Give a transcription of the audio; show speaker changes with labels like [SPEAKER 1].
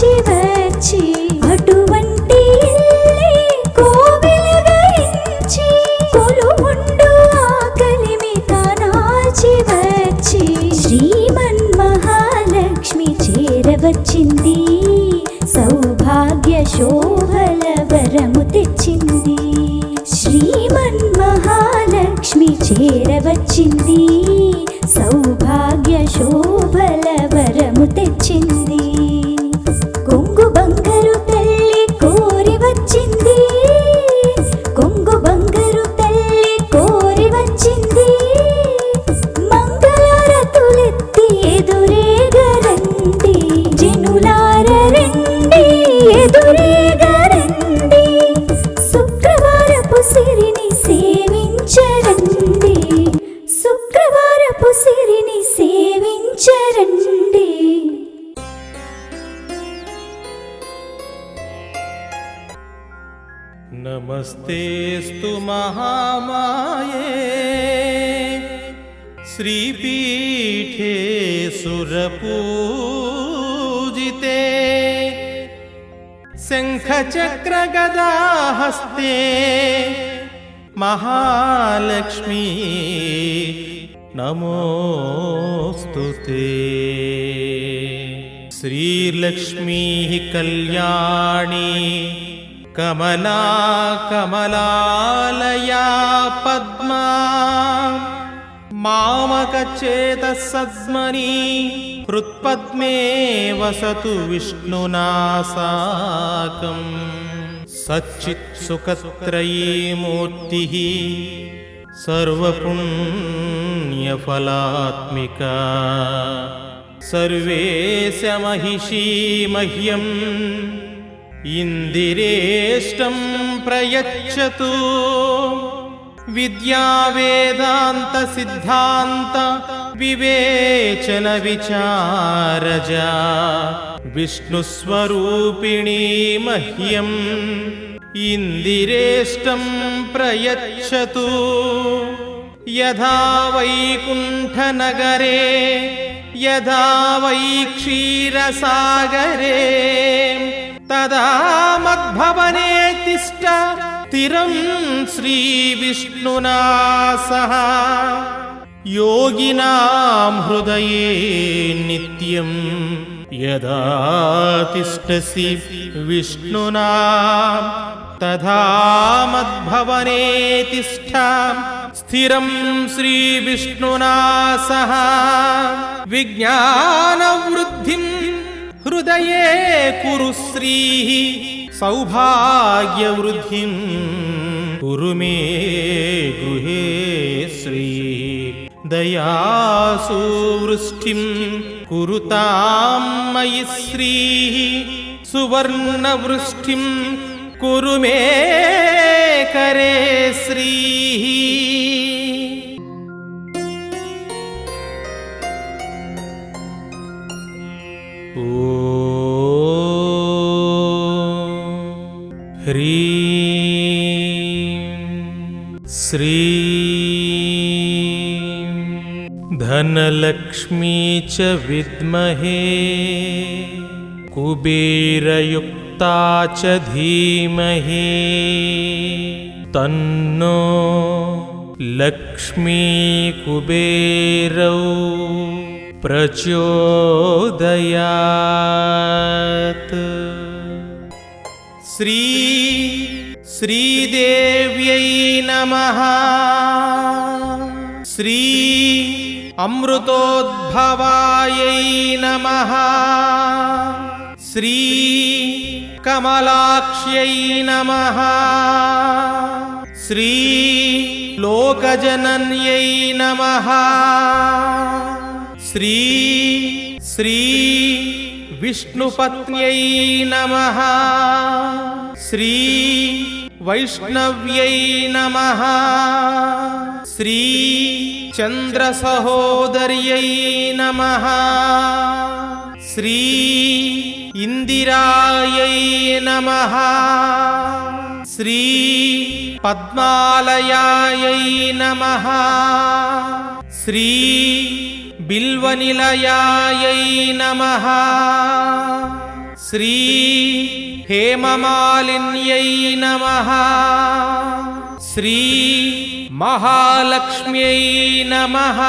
[SPEAKER 1] ജീവ
[SPEAKER 2] नमस्तेऽस्तु महामाये। श्रीपीठे सुरपूजिते। शङ्खचक्रगदाहस्ते। महालक्ष्मी नमोऽस्तु ते। श्रीलक्ष्मीः कल्याणी। कमला कमलालया पद्मा मामकचेत हृत्पद्मे वसतु विष्णुना साकम्। सच्चित्सुखत्रयी मूर्तिः सर्वपुण्यफलात्मिका। सर्वे श महिषी मह्यम् इन्दिरेष्टं प्रयच्छतु। विद्यावेदान्त सिद्धान्त विष्णुस्वरूपिणी मह्यम् इन्दिरेष्टं प्रयच्छतु। यदा वैकुण्ठनगरे कुण्ठ यदा वै क्षीरसागरे तदा मद्भवने तिष्ठ तिरं श्रीविष्णुना सह योगिनां हृदये नित्यं यदा तिष्ठसि विष्णुना तथा मद्भवने तिष्ठ स्थिरं श्रीविष्णुना सह विज्ञानवृद्धिं हृदये कुरु श्रीः सौभाग्यवृद्धिं कुरु मे गृहे श्री दयासु वृष्टिं कुरुतां मयि श्रीः सुवर्णवृष्टिं कुरु मे करे श्रीः ह्रीं श्रीं धनलक्ष्मी च विद्महे कुबेरयुक्ता च धीमहि तन्नो लक्ष्मी कुबेरौ प्रचोदयात्। श्री श्रीदेव्यै नमः। श्री अमृतोद्भवायै नमः। श्री कमलाक्ष्यै नमः। श्री लोकजनन्यै नमः श्री श्री विष्णुपत्न्यै नमः। श्री वैष्णव्यै नमः। श्री चन्द्रसहोदर्यै नमः। श्री इन्दिरायै नमः। श्री पद्मालयायै नमः। श्री बिल्वनिलयायै नमः। श्री हेममालिन्यै नमः। श्री महालक्ष्म्यै नमः